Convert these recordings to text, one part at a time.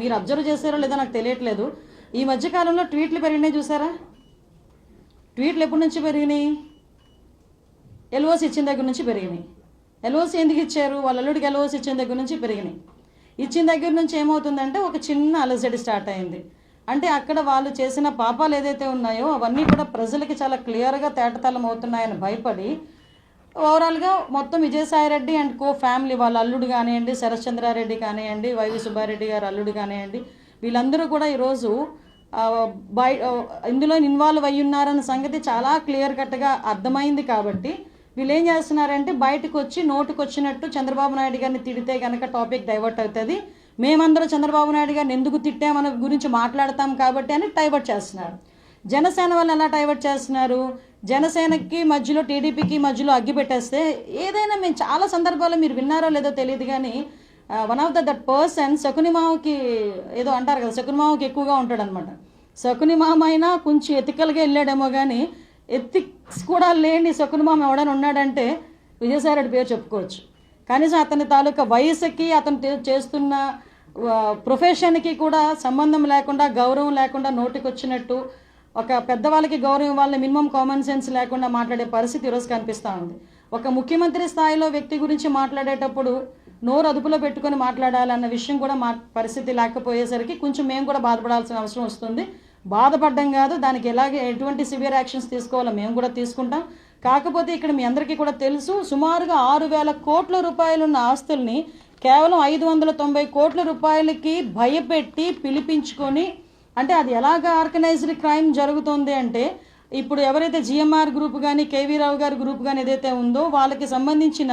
మీరు అబ్జర్వ్ చేశారో లేదో నాకు తెలియట్లేదు. ఈ మధ్యకాలంలో ట్వీట్లు పెరిగినాయి చూసారా? ట్వీట్లు ఎప్పటి నుంచి పెరిగినాయి? ఎల్ఓసి ఇచ్చిన దగ్గర నుంచి పెరిగినాయి. ఎల్ఓసి ఎందుకు ఇచ్చారు? వాళ్ళ అల్లుడికి ఎల్ఓసి ఇచ్చిన దగ్గర నుంచి పెరిగినాయి. ఇచ్చిన దగ్గర నుంచి ఏమవుతుందంటే ఒక చిన్న అలజడి స్టార్ట్ అయింది. అంటే అక్కడ వాళ్ళు చేసిన పాపాలు ఏదైతే ఉన్నాయో అవన్నీ కూడా ప్రజలకి చాలా క్లియర్గా తేటతలం అవుతున్నాయని భయపడి ఓవరాల్గా మొత్తం విజయసాయిరెడ్డి అండ్ కో ఫ్యామిలీ వాళ్ళ అల్లుడు కానివ్వండి శరశ్చంద్రారెడ్డి కానివ్వండి వైవి సుబ్బారెడ్డి గారు అల్లుడు కానివ్వండి వీళ్ళందరూ కూడా ఈరోజు బై ఇందులో ఇన్వాల్వ్ అయ్యి ఉన్నారన్న సంగతి చాలా క్లియర్ కట్గా అర్థమైంది కాబట్టి వీళ్ళు ఏం చేస్తున్నారంటే బయటకు వచ్చి నోటుకు వచ్చినట్టు చంద్రబాబు నాయుడు గారిని తిడితే కనుక టాపిక్ డైవర్ట్ అవుతుంది. మేమందరం చంద్రబాబు నాయుడు గారిని ఎందుకు తిట్టామన్న గురించి మాట్లాడతాం కాబట్టి అని డైవర్ట్ చేస్తున్నారు. జనసేన వాళ్ళు ఎలా డైవర్ట్ చేస్తున్నారు? జనసేనకి మధ్యలో టీడీపీకి మధ్యలో అగ్గి పెట్టేస్తే ఏదైనా మేము చాలా సందర్భాల్లో మీరు విన్నారో లేదో తెలియదు కానీ one of the that person Shakuni మామకి ఏదో అంటారు కదా శకునిమావకి ఎక్కువగా ఉంటాడు అనమాట శకుని అయినా కొంచెం ఎతికల్గా వెళ్ళాడేమో కానీ ఎథిక్స్ కూడా లేని శకుని మామ ఎవడైనా ఉన్నాడంటే విజయసాయిరెడ్డి పేరు చెప్పుకోవచ్చు. కనీసం అతని తాలూకా వయసుకి అతను చేస్తున్న ప్రొఫెషన్కి కూడా సంబంధం లేకుండా గౌరవం లేకుండా నోటికి వచ్చినట్టు ఒక పెద్దవాళ్ళకి గౌరవం ఇవ్వాలని మినిమం కామన్ సెన్స్ లేకుండా మాట్లాడే పరిస్థితి ఈరోజు కనిపిస్తూ ఉంది. ఒక ముఖ్యమంత్రి స్థాయిలో వ్యక్తి గురించి మాట్లాడేటప్పుడు నోరు అదుపులో పెట్టుకొని మాట్లాడాలన్న విషయం కూడా మా పరిస్థితి లేకపోయేసరికి కొంచెం మేము కూడా బాధపడాల్సిన అవసరం వస్తుంది. బాధపడడం కాదు దానికి ఎలాగే ఎటువంటి సివియర్ యాక్షన్స్ తీసుకోవాలో మేము కూడా తీసుకుంటాం. కాకపోతే ఇక్కడ మీ అందరికీ కూడా తెలుసు సుమారుగా ఆరు వేల కోట్ల రూపాయలున్న ఆస్తుల్ని కేవలం ఐదు వందల తొంభై కోట్ల రూపాయలకి భయపెట్టి పిలిపించుకొని అంటే అది ఎలాగ ఆర్గనైజ్డ్ క్రైమ్ జరుగుతుంది అంటే ఇప్పుడు ఎవరైతే జిఎంఆర్ గ్రూప్ కానీ కేవీ రావు గారి గ్రూప్ కానీ ఏదైతే ఉందో వాళ్ళకి సంబంధించిన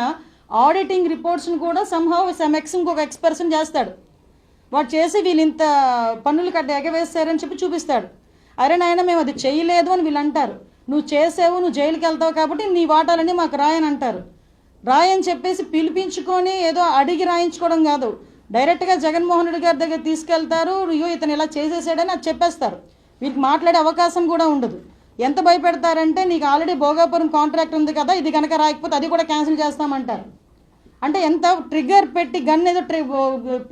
ఆడిటింగ్ రిపోర్ట్స్ని కూడా సంహవ్ సెమెక్స్ ఇంకొక ఎక్స్పర్సన్ చేస్తాడు. వాడు చేసి వీళ్ళు ఇంత పన్నులు కట్ట ఎగవేస్తారని చెప్పి చూపిస్తాడు. అరే నాయన మేము అది చేయలేదు అని వీళ్ళు అంటారు. నువ్వు చేసావు నువ్వు జైలుకి వెళ్తావు కాబట్టి నీ వాటాలని మాకు రాయని అంటారు. రాయని చెప్పేసి పిలిపించుకొని ఏదో అడిగి రాయించుకోవడం కాదు. డైరెక్ట్గా జగన్మోహన్ రెడ్డి గారి దగ్గర తీసుకెళ్తారు. అయ్యో ఇతను ఇలా చేసేసాడని అది చెప్పేస్తారు. వీరికి మాట్లాడే అవకాశం కూడా ఉండదు. ఎంత భయపెడతారంటే నీకు ఆల్రెడీ భోగాపురం కాంట్రాక్ట్ ఉంది కదా ఇది కనుక రాయకపోతే అది కూడా క్యాన్సిల్ చేస్తామంటారు. అంటే ఎంత ట్రిగ్గర్ పెట్టి గన్ ఏదో ట్రి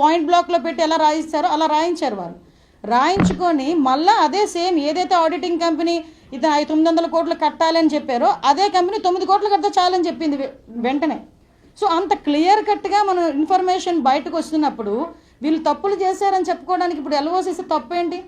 పాయింట్ బ్లాక్లో పెట్టి ఎలా రాయిస్తారో అలా రాయించారు వారు రాయించుకొని మళ్ళీ అదే సేమ్ ఏదైతే ఆడిటింగ్ కంపెనీ ఇది ఐదు తొమ్మిది వందల కోట్లు కట్టాలని చెప్పారో అదే కంపెనీ తొమ్మిది కోట్లు కడితే చాలని చెప్పింది వెంటనే. సో అంత క్లియర్ కట్గా మన ఇన్ఫర్మేషన్ బయటకు వస్తున్నప్పుడు వీళ్ళు తప్పులు చేశారని చెప్పుకోవడానికి ఇప్పుడు ఎల్ఓసిస్తే తప్పు ఏంటి?